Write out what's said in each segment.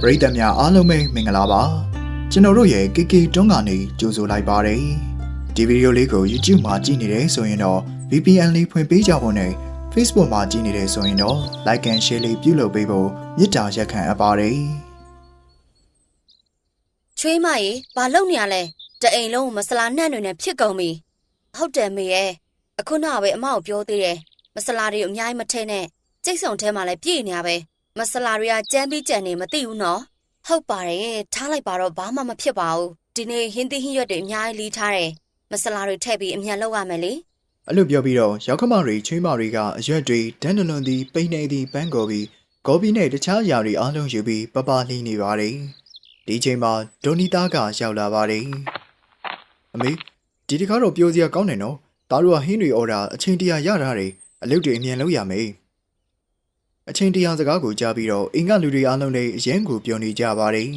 ပရိသတ်များအားလုံးပဲမင်္ဂလာပါကျွန်တော်တို့ရဲ့ KK တွန်းကနေကြိုဆိုလိုက်ပါတယ်ဒီဗီဒီယိုလေးကို YouTube မှာကြည့်နေတယ်ဆိုရင်တော့ VPN လေးဖွင့်ပေးကြဖို့နဲ့ Facebook မှာကြည့်နေတယ်ဆိုရင်တော့ Like and Share လေးပြုလုပ်ပေးဖို့မေတ္တာရက်ခံအပ်ပါတယ်ချွေးမရေဘာလုပ်နေရလဲတအိမ်လုံးကိုမဆလာနှံ့တွေနဲ့ဖြစ်ကုန်ပြီဟုတ်တယ်မေရဲ့အခုနောက်ပဲအမကိုပြောသေးတယ်မဆလာတွေအများကြီးမထဲနဲ့ကျိတ်ဆုံထဲမှာလည်းပြည့်နေရပဲ မဆလာတွေကကြမ်းပြီးကြံနေမသိဘူးနော်ဟုတ်ပါတယ်ထားလိုက်ပါတော့ဘာမှမဖြစ်ပါဘူးဒီနေ့ဟင်းသီးဟင်းရွက်တွေအများကြီးလီးထားတယ်မဆလာတွေထည့်ပြီးအမြန်လုပ်ရမယ်လေအဲ့လိုပြောပြီးတော့ရောက်ခမတွေချွေးမတွေကအရွက်တွေဒန်နလွန်သည်ပိနေသည်ပန်းကော်ပြီးဂေါ်ဘီနဲ့တခြားအရာတွေအားလုံးယူပြီးပပလှီးနေပါတယ်ဒီချိန်မှာဒိုနီတာကရောက်လာပါတယ်အမေဒီတစ်ခါတော့ပြောစရာကောင်းတယ်နော်သားတို့ကဟင်းတွေအော်တာအချိန်တရာရတာတွေအလုပ်တွေအမြန်လုပ်ရမယ် အချိန်တရာစကားကိုကြားပြီးတော့အင်္ဂလူတွေအားလုံးလည်းအရင်ကိုပြောနေကြပါတယ်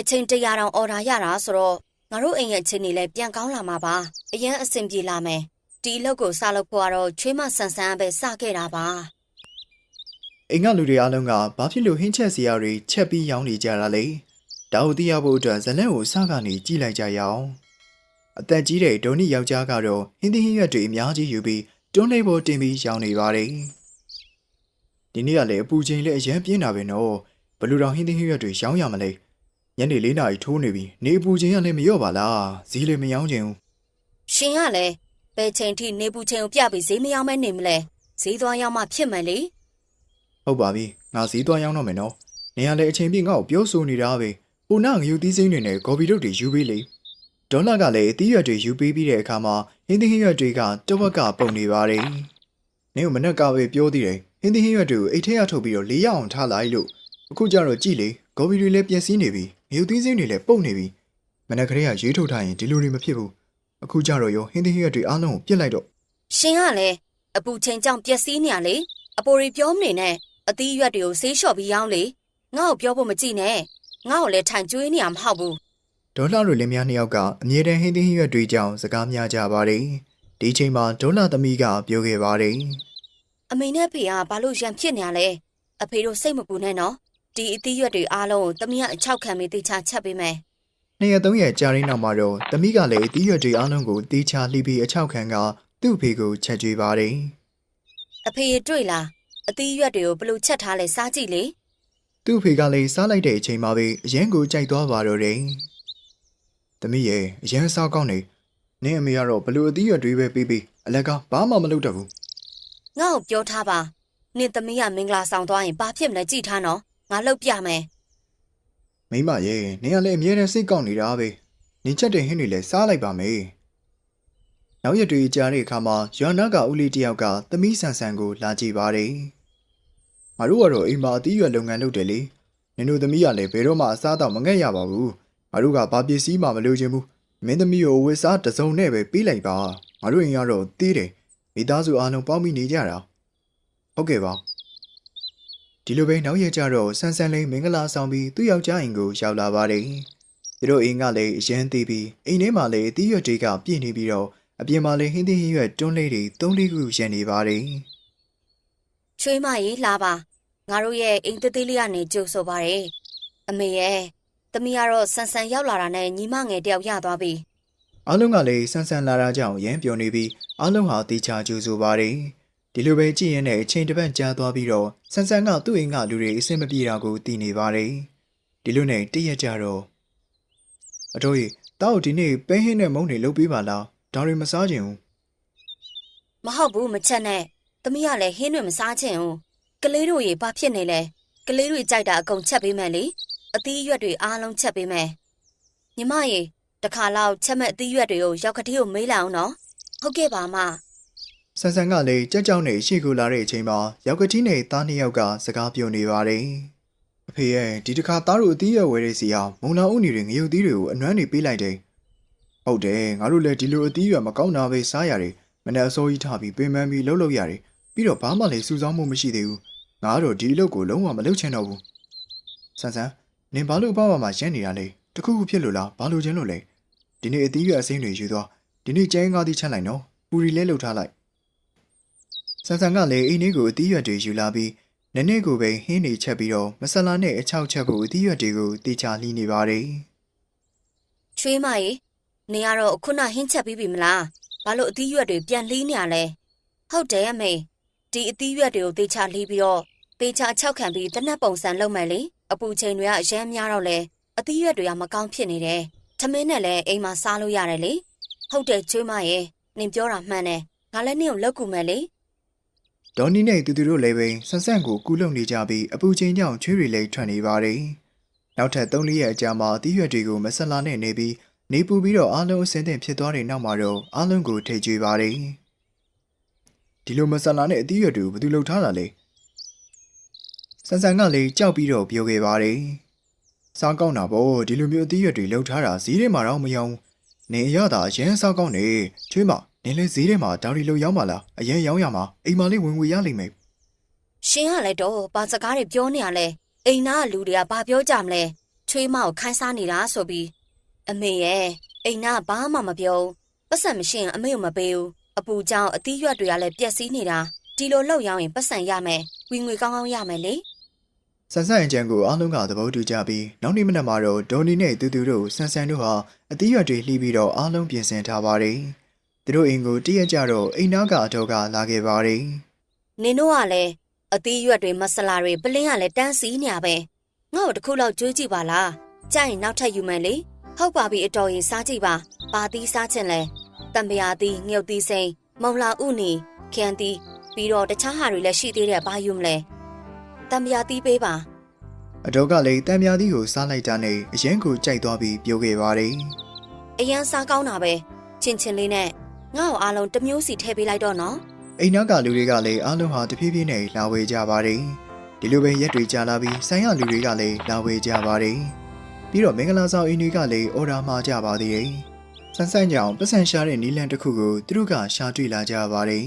အချိန်တရာတောင်အော်ဒါရတာဆိုတော့ငါတို့အိမ်ရဲ့အချိန်တွေလည်းပြန်ကောင်းလာမှာပါအရင်အဆင်ပြေလာမယ်ဒီအလုပ်ကိုစလုပ်ဖို့ကတော့ချွေးမဆန်ဆန်ပဲစခဲ့တာပါအင်္ဂလူတွေအားလုံးကဘာဖြစ်လို့ဟင်းချက်စရာတွေချက်ပြီးရောင်းနေကြတာလဲဒါကိုသိရဖို့အတွက်ဇလန့်ကိုအစကနေကြည့်လိုက်ကြရအောင်အသက်ကြီးတဲ့ဒိုနီယောက်ျားကတော့ဟင်းသီးဟင်းရွက်တွေအများကြီးယူပြီးတွန်းလေးပေါ်တင်ပြီးရောင်းနေပါတယ် ဒီနေ့ကလည်းအပူချိန်လည်းအရန်ပြင်းတာပဲနော်ဘယ်လူတော်ဟင်းသီးဟင်းရွက်တွေရောင်းရမလဲညနေ၄နာရီထိုးနေပြီနေအပူချိန်ကလည်းမလျော့ပါလားဈေးလည်းမရောင်းချင်ဘူးရှင်ကလည်းဘယ်ချိန်ထိနေပူချိန်ကိုပြပြီးဈေးမရောက်မဲနေမလဲဈေးသွားရောက်မှဖြစ်မယ်လေဟုတ်ပါပြီငါဈေးသွားရောင်းတော့မယ်နော်နေရလေအချိန်ပြည့်ငါ့ကိုပြောဆိုနေတာပဲပူနာငယူသီးစိမ့်တွေနဲ့ဂေါ်ဘီတို့တွေယူပေးလေဒေါ်လာကလည်းအသီးရွက်တွေယူပေးပြီးတဲ့အခါမှာဟင်းသီးဟင်းရွက်တွေကတဝက်ကပုံနေပါတယ်နင်းကမနက်ကပဲပြောသေးတယ် ဟင်းသီးဟင်းရွက်တွေကိုအိတ်ထဲကထုတ်ပြီးတော့လေးရအောင်ထားလိုက်လို့အခုကျတော့ကြည့်လေဂေါ်ဘီတွေလည်းပြင်စည်းနေပြီငယူသီးစိမ့်တွေလည်းပုတ်နေပြီမနက်ကလေးကရေးထုတ်ထားရင်ဒီလိုတွေမဖြစ်ဘူးအခုကျတော့ရောဟင်းသီးဟင်းရွက်တွေအားလုံးကိုပြစ်လိုက်တော့ရှင်ကလည်းအပူချိန်ကြောင့်ပျက်စီးနေရလေအပိုရီပြောမနေနဲ့အသီးရွက်တွေကိုဆေးလျှော့ပြီးရောင်းလေငါ့ကိုပြောဖို့မကြည့်နဲ့ငါ့ကိုလည်းထိုင်ကျွေးနေရမှာမဟုတ်ဘူးဒေါ်လာတို့လင်မယားနှစ်ယောက်ကအမြဲတမ်းဟင်းသီးဟင်းရွက်တွေကြောင်းစကားများကြပါတယ်။ဒီချိန်မှာဒေါ်လာသမီးကပြောခဲ့ပါတယ် အမေနဲ့ဖေကဘာလို့ရံဖြစ်နေရလဲအဖေတို့စိတ်မပူနဲ့နော်ဒီအသီးရွက်တွေအားလုံးကိုတမီးကအချောက်ခံပြီးတေချာချက်ပေးမယ်။နှစ်ရက်သုံးရက်ကြာရင်းနောက်မှာတော့သမီးကလည်းအသီးရွက်တွေအားလုံးကိုတေးချလှီးပြီးအချောက်ခံကသူ့အဖေကိုချက်ကျွေးပါတယ်အဖေရတွေ့လားအသီးရွက်တွေကိုဘယ်လို့ချက်ထားလဲစားကြည့်လေ။သူ့အဖေကလည်းစားလိုက်တဲ့အချိန်မှာပဲအရန်ကိုကြိုက်သွားပါတော့တယ်။သမီးရဲ့အရန်စားကောင်းနေ။နင်းအမေကတော့ဘလို့အသီးရွက်တွေပဲပေးပြီးအလက်ကဘာမှမလုပ်တတ်ဘူး ငါ့ကိုပြောထားပါနင်သမီးကမင်္ဂလာဆောင်သွားရင်ဘာဖြစ်မလဲကြည့်ထားနော်ငါလှုပ်ပြမယ်။မိမရဲ့နင်းကလည်းအမြဲတမ်းစိတ်ကောက်နေတာပဲ။နင်းချက်တဲ့ဟင်းတွေလည်းစားလိုက်ပါမယ်။နောက်ရက်တွေကြာတဲ့အခါမှာရွာနာကဦးလေးတယောက်ကသမီးဆန်ဆန်ကိုလာကြည့်ပါတယ်။ငါတို့ကတော့အိမ်မှာအသီးရွက်လုပ်ငန်းလုပ်တယ်လေ။နင်တို့သမီးကလည်းဘယ်တော့မှအစားတော့မငဲ့ရပါဘူး။ငါတို့ကဘာပစ္စည်းမှမလိုချင်ဘူး။မင်းသမီးကိုဝစ်စားတစ်စုံနဲ့ပဲပေးလိုက်ပါ။ငါတို့အိမ်ကတော့တီးတယ်။ မိသားစုအားလုံးပေါင်းပြီးနေကြတာ။ဟုတ်ကဲ့ပါ။ဒီလိုပဲနောက်ရက်ကျတော့ဆန်းဆန်းလေးမင်္ဂလာဆောင်ပြီးသူ့ယောက်ျားအိမ်ကိုရောက်လာပါတယ်။သူတို့အိမ်ကလည်းအရန်သေးပြီးအိမ်ထဲမှာလည်းအသီးရွက်တွေကပြည့်နေပြီးတော့အပြင်မှာလည်းဟင်းသီးဟင်းရွက်တွန်းလေးတွေသုံးလေးခုရန်နေပါတယ်ချွေးမရေးလာပါငါတို့ရဲ့အိမ်သေးသေးလေးကနေကြိုဆိုပါရယ်အမေရဲ့သမီးကတော့ဆန်ဆန်ရောက်လာတာနဲ့ညီမငယ်တယောက်ရသွားပြီ။အားလုံးကလည်းဆန်းဆန်းလာတာကြောင့်ရမ်းပြောနေပြီး အားလုံးဟာတေချာကြိုဆိုပါတယ်။ဒီလိုပဲကြည့်ရင်လည်းအချိန်တစ်ပတ်ကြာသွားပြီးတော့ဆန်းဆန်းကသူ့အိမ်ကလူတွေအဆင်မပြေတာကိုသိနေပါတယ်။ဒီလိုနဲ့တည့်ရက်ကြတော့အတော်ကြီးတောက်ဒီနေ့ပဲဟင်းနဲ့မုံတွေလုပ်ပေးပါလား။ဒါတွေမစားချင်ဘူးမဟုတ်ဘူးမချက်နဲ့သမီးကလည်းဟင်းတွေမစားချင်ဘူးကလေးတို့ရေဘာဖြစ်နေလဲကလေးတွေကြိုက်တာအကုန်ချက်ပေးမယ်လေအသီးရွက်တွေအားလုံးချက်ပေးမယ်ညီမရေတခါလောက်ချက်မဲ့အသီးရွက်တွေကိုရောက်ကတိကိုမေးလိုက်အောင်နော် ဟုတ်ကဲ့ပါမ။ဆန်းဆန်းကလည်းကြက်ကြောင်နဲ့ရှေ့ကိုလာတဲ့အချိန်မှာရောက်ကတိနဲ့သားနှစ်ယောက်ကစကားပြောနေပါတယ်။အဖေရဲ့ဒီတစ်ခါသားတို့အသီးရွက်ဝယ်တဲ့စီအောင်မုံလာဥနီတွေငရုတ်သီးတွေကိုအနွမ်းနေပေးလိုက်တယ်။ဟုတ်တယ်ငါတို့လည်းဒီလိုအသီးရွက်မကောင်းတာပဲစားရတယ်မနေ့အစိုးရထားပြီးပင်ပန်းပြီးလှုပ်လှုပ်ရတယ်ပြီးတော့ဘာမှလည်းစူဆောင်းမှုမရှိသေးဘူးငါတို့ဒီအလုပ်ကိုလုံးဝမလုပ်ချင်တော့ဘူးဆန်းဆန်းနင်ဘာလို့ဘာမှမရမ်းနေတာလဲတခုခုဖြစ်လို့လားဘာလို့ချင်းလို့လဲဒီနေ့အသီးရွက်အစိမ်းတွေယူသွား ဒီနေ့ကျင်းကားသီးချက်လိုက်နော်ပူရီလဲလှုပ်ထားလိုက်ဆန်းဆန်းကလည်းအိမ်လေးကိုအသီးရွက်တွေယူလာပြီးနည်းနည်းကိုပဲဟင်းနေချက်ပြီးတော့မဆလာနဲ့အချောက်ချက်ကိုအသီးရွက်တွေကိုတေချာလှီးနေပါတယ်ချွေးမရေနေရတော့ခုနဟင်းချက်ပြီးပြီမလားဘာလို့အသီးရွက်တွေပြန်လှီးနေရလဲဟုတ်တယ်အမေဒီအသီးရွက်တွေကိုသေချာလှီးပြီးတော့သေချာချောက်ခံပြီးတနက်ပုံစံလုပ်မယ်လေအပူချိန်တွေကအရမ်းများတော့လေအသီးရွက်တွေကမကောင်းဖြစ်နေတယ်ထမင်းနဲ့လည်းအိမ်မှာစားလို့ရတယ်လေ ဟုတ်တယ်ချွေးမရေနင်ပြောတာမှန်တယ်ငါလည်းနင့်ကိုလောက်ကူမယ်လေ။ဒေါ်နီနဲ့တူတူတို့လည်းပဲဆန်ဆန့်ကိုကူးလုံနေကြပြီးအပူချင်းကြောင့်ချွေးတွေလည်းထွက်နေပါတယ်။နောက်ထပ်3-4ရက်အကြာမှာအသီးရွက်တွေကိုမဆလာနဲ့နေပြီးနေပူပြီးတော့အားလုံးအစင်းသင့်ဖြစ်သွားတဲ့နောက်မှာတော့အားလုံးကိုထိတ်ကြွေးပါတယ်။ဒီလိုမဆလာနဲ့အသီးရွက်တွေကိုဘယ်သူလှုပ်ထားတာလဲ။ဆန်ဆန်ကလည်းကြောက်ပြီးတော့ပြောခဲ့ပါတယ်။စားကောင်းတာပေါ့ဒီလိုမျိုးအသီးရွက်တွေလှုပ်ထားတာဈေးထဲမှာတော့မရော နေရတာအရင်စားကောင်းနေချွေးမနင်းလဲဈေးထဲမှာဒါတွေလှုပ်ရောက်ပါလားအရင်ရောင်းရမှာအိမ်မလေးဝင်ငွေရလိမ့်မယ်ရှင်ကလည်းတော့ဘာစကားတွေပြောနေရလဲအိမ်သားကလူတွေကဘာပြောကြမလဲချွေးမကိုခိုင်းစားနေတာဆိုပြီးအမေရဲ့အိမ်သားကဘာမှမပြောဘူးပတ်စံမရှိရင်အမေကိုမပေးဘူးအပူကြောင့်အသီးရွက်တွေကလည်းပျက်စီးနေတာဒီလိုလောက်ရောင်းရင်ပတ်စံရမယ်ဝင်ငွေကောင်းကောင်းရမယ်လေ ဆန်ဆန်အကြံကိုအားလုံးကသဘောတူကြပြီးနောက်နေ့မနက်မှာတော့ဒေါ်နီနဲ့တူတူတို့ဆန်ဆန်တို့ဟာအသီးရွက်တွေလှီးပြီးတော့အားလုံးပြင်ဆင်ထားပါတယ်သူတို့အိမ်ကိုတည့်ရက်ကြတော့အိမ်နာကအတော်ကလာခဲ့ပါတယ်နင်တို့ကလည်းအသီးရွက်တွေမဆလာတွေပလင်းကလည်းတန်းစီနေရပဲငါ့ကိုတစ်ခုလောက်ကြွေးကြည့်ပါလားကြိုက်ရင်နောက်ထပ်ယူမယ်လေဟုတ်ပါပြီအတော်ရင်စားကြည့်ပါပါသီးစားခြင်းလဲတံပရာသီးငှုတ်သီးစိမ်းမုံလာဥနီခန်သီးပြီးတော့တခြားဟာတွေလည်းရှိသေးတယ်ဘာယူမလဲ တံပရာသီးပေးပါအတော်ကလည်းတံမြာသီးကိုစားလိုက်တာနဲ့အရင်ကိုကြိုက်သွားပြီးပြောခဲ့ပါတယ်အရန်စားကောင်းတာပဲချင်းချင်းလေးနဲ့ငါ့ကိုအားလုံးတစ်မျိုးစီထည့်ပေးလိုက်တော့နော်အိမ်နာကလူတွေကလည်းအားလုံးဟာတဖြည်းဖြည်းနဲ့လာဝေကြပါတယ်ဒီလိုပဲရက်တွေကြာလာပြီးဆိုင်ရလူတွေကလည်းလာဝေကြပါတယ်ပြီးတော့မင်္ဂလာဆောင်အိမ်တွေကလည်းအော်ဒါမှာကြပါသေးတယ်ဆန်းဆန်းကြောင်ပတ်စံရှာတဲ့နီလန်တစ်ခုကိုသူတို့ကရှာတွေ့လာကြပါတယ်